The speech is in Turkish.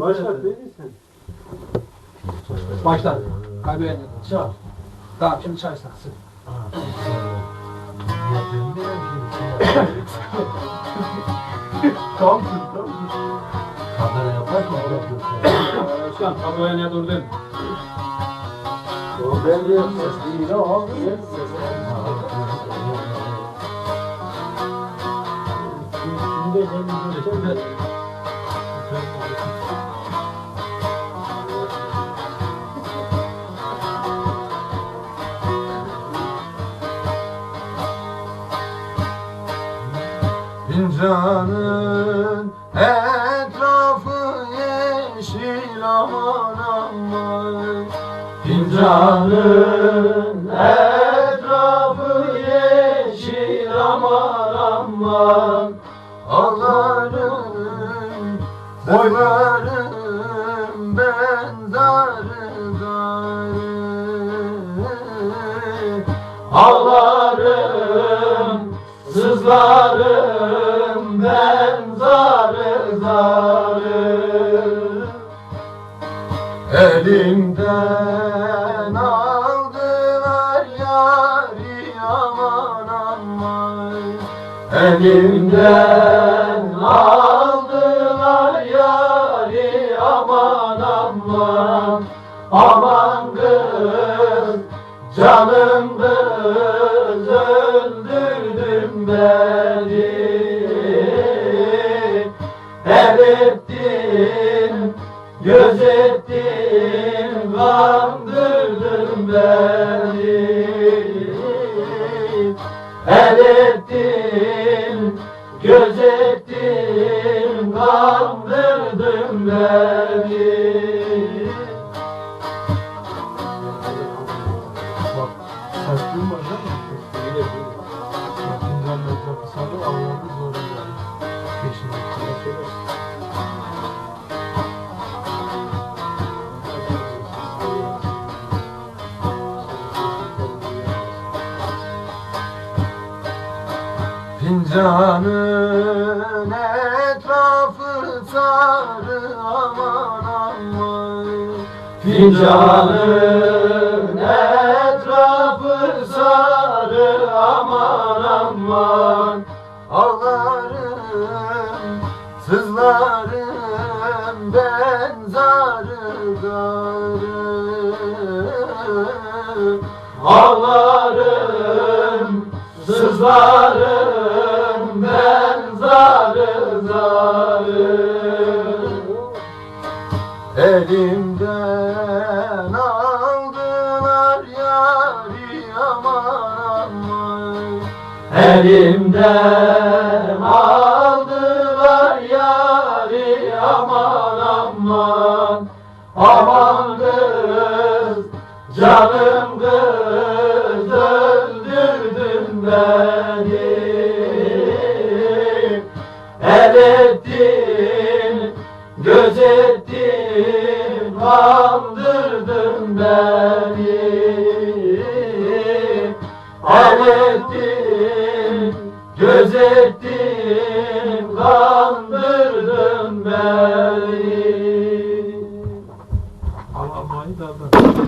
Başlat değil misin? Başla. Kaybeden Çal. Tamam şimdi çay saksı. Tam tut tam tut. Kamera yaparken. Özkan tabloya ne durdun? O belli ses değil o. Ses. Şimdi hem böyle Fincanın etrafı yeşil aman aman. Fincanın etrafı yeşil aman aman. Ağlarım, boylarım ben zarı zarı Ağlarım, ben zarı zarı aldılar yari aman aman Elimden aldılar yari aman aman Aman kız canım kız öldürdün beni kandırdın beni El ettin, gözettin, kandırdın beni. Bak ses Fincanın etrafı sarı aman aman Fincanın etrafı sarı aman aman. Ağlarım, sızlarım ben zarı zarı Ağlarım, sızlarım Elimden aldılar yari aman aman. Elimden aldılar yari aman aman. Aman kız canım kız öldürdün beni kandırdın beni El ettin, gözettin, kandırdın beni. Alamayı da